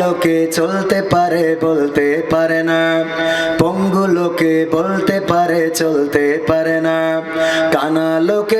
লোকে চলতে পারে, বলতে পারে না। পঙ্গু লোকে বলতে পারে, চলতে পারে না। কানা লোকে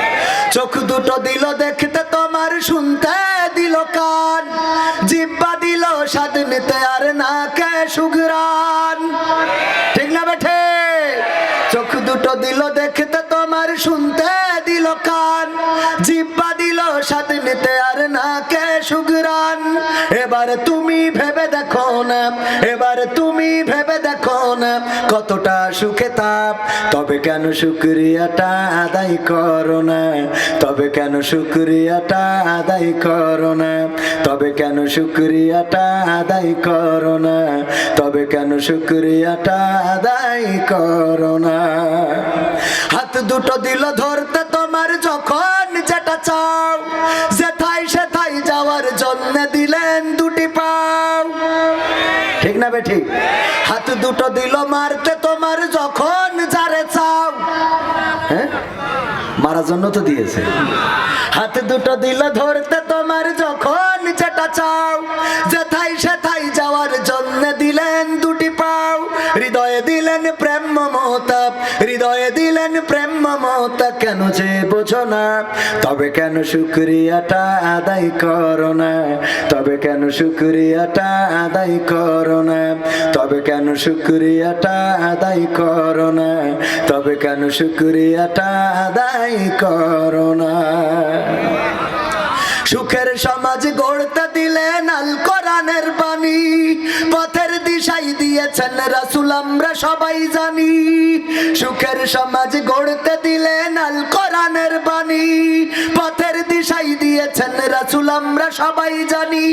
চোখ দুটো দিল দেখতে তোমার, শুনতে দিল কান। জিব্বা দিল স্বাদ নিতে আর না কে সুগরান ঠিক না বেঠে? চোখ দুটো দিল দেখতে তোমার, শুনতে দিল কান। জিব্বা দিল স্বাদ নিতে আর না কে সুগরান এবার তুমি ভেবে দেখো না, এবার তুমি ভেবে দেখো না কতটা সুখে তাপ। তবে কেন শুক্রিয়াটা আদায় করো না? তবে কেন শুক্রিয়াটা আদায় করো না? তবে কেন শুক্রিয়াটা আদায় করো না? তবে কেন শুক্রিয়াটা আদায় করো না? হাত দুটো দিল ধরতে না বে ঠিক হাত দুটো দিল মারতে তোমার যখন যারে চাও। হ্যাঁ? মারার জন্য তো দিয়েছে। হাত দুটো দিল ধরতে তোমার যখন যেটা চাও। যেথায় সেথায় যাওয়ার জন্য দিলেন দুটি পাও। হৃদয়ে দিলেন প্রেম মমতা হৃদয়ে দিলেন প্রেম মমতা কেন যে বোঝো না? তবে কেন শুক্রিয়াটা আদায় করো না? তবে কেন শুক্রিয়াটা আদায় করো শুক্রিয়াটা আদায় তবে কেন শুক্রিয়াটা আদায় সুখের সমাজ গড়তে দিলেন আল কোরআনের বাণী, পথের দিশাই দিয়েছেন রাসুল, আমরা সবাই জানি। সুখের সমাজ গড়তে দিলেন আল কোরআনের বাণী, পথের দিশাই দিয়েছেন রাসুল, আমরা সবাই জানি,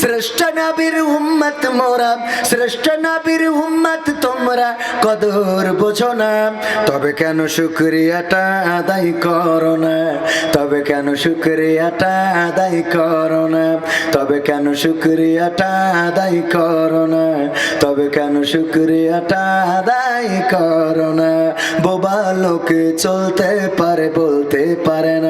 শ্রেষ্ঠ নবীর উম্মত মোরা, শ্রেষ্ঠ নবীর উম্মত তোমরা, কদর বোঝো না। তবে কেন শুক্রিয়াটা আদায় করো না? তবে কেন শুক্রিয়াটা আদায় করো না? তবে কেন শুক্রিয়াটা আদায় করো না? তবে কেন শুক্রিয়াটা আদায় করো না? বোবা লোকে চলতে পারে, বলতে পারে না।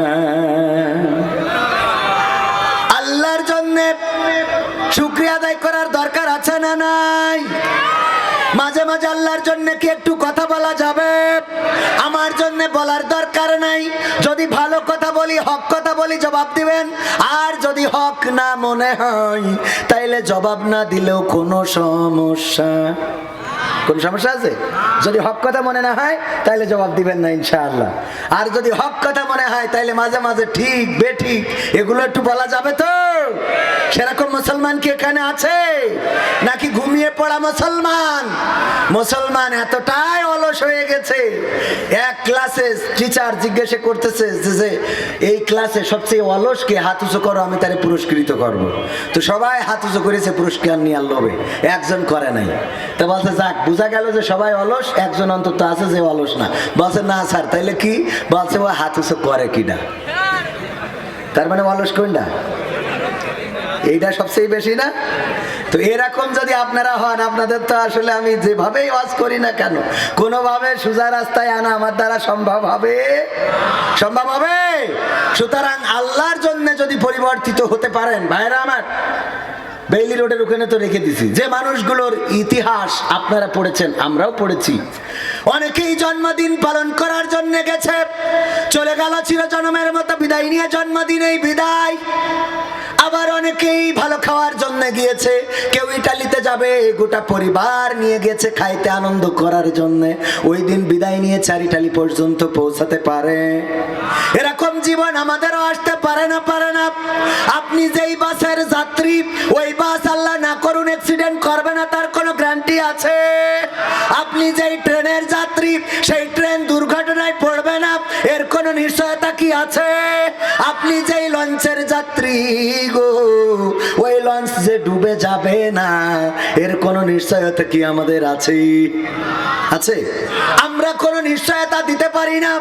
শুক্রিয়া আদায় করার দরকার আছে না নাই? মাঝে মাঝে আল্লাহর জন্য কি একটু কথা বলা যাবে? আমার জন্য বলার দরকার নাই। যদি ভালো কথা বলি, হক কথা বলি, জবাব দিবেন। আর যদি হক না মনে হয়, তাইলে জবাব না দিলেও কোনো সমস্যা। কোন সমস্যা আছে? যদি হক কথা মনে না হয়, তাইলে জবাব দিবেন না ইনশাআল্লাহ। আর যদি হক কথা মনে হয়, তাইলে মাঝে মাঝে ঠিক, বেঠিক, এগুলো একটু বলা যাবে তো? সেরকম মুসলমান কি এখানে আছে? নাকি ঘুমিয়ে পড়া মুসলমান? মুসলমান এতটাই অলস হয়ে গেছে। এক ক্লাসে টিচার জিজ্ঞাসা করতেছে যে এই ক্লাসে সবচেয়ে অলস কে? হাত উঁচু করো, আমি তারে পুরস্কৃত করব। তো সবাই হাত উঁচু করেছে, পুরস্কার নিয়ে লোভে। একজন করে নাই। তো বলছে, যাক, বোঝা গেল যে সবাই অলস, একজন অন্তত আছে যে অলস না। বলছে, না, স্যার, তাইলে কি? বলছে, ও হাত উঁচু করে কিনা? তার মানে অলস কোনটা? এইটা সবচেয়ে বেশি না? তো এরকম যদি আপনারা হন, আপনাদের তো আসলে আমি যেভাবেই ওয়াজ করি না কেন, কোনোভাবে সোজা রাস্তায় আনা আমার দ্বারা সম্ভব হবে? সম্ভব হবে? সুতরাং আল্লাহর জন্য যদি পরিবর্তিত হতে পারেন, ভাইরা আমার, বেইলি রোডের ওখানে তো রেখে দিছি। যে মানুষগুলোর ইতিহাস আপনারা পড়েছেন, আমরাও পড়েছি। অনেকেই জন্মদিন পালন করার জন্য গেছে, চলে গেল চির জন্মের মতো বিদায় নিয়ে জন্মদিনেই বিদায়। আবার অনেকেই ভালো খাওয়ার জন্য গিয়েছে। কেউ ইটালিতে যাবে, গোটা পরিবার নিয়ে গেছে খাইতে আনন্দ করার জন্য। ওই দিন বিদায় নিয়ে চার ইটালি পর্যন্ত পৌঁছাতে পারে। এরকম জীবন আমাদেরও আসতে পারে না পারে না। আপনি যেই বাসের যাত্রী, ওই বাস আল্লাহ না করুন অ্যাক্সিডেন্ট করবে না, তার কোনো গ্যারান্টি আছে? আপনি যেই ট্রেনের যাত্রী, সেই এর কোন নিশ্চয়তা কি আছে? আপনি যেই লঞ্চের যাত্রী গো, ওই লঞ্চ যে ডুবে যাবে না, এর কোন নিশ্চয়তা কি আমাদের আছে? আছে? আমরা কোনো নিশ্চয়তা দিতে পারি না।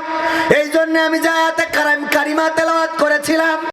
এই জন্য আমি জায়াতে কারিমা তেলাওয়াত করেছিলাম।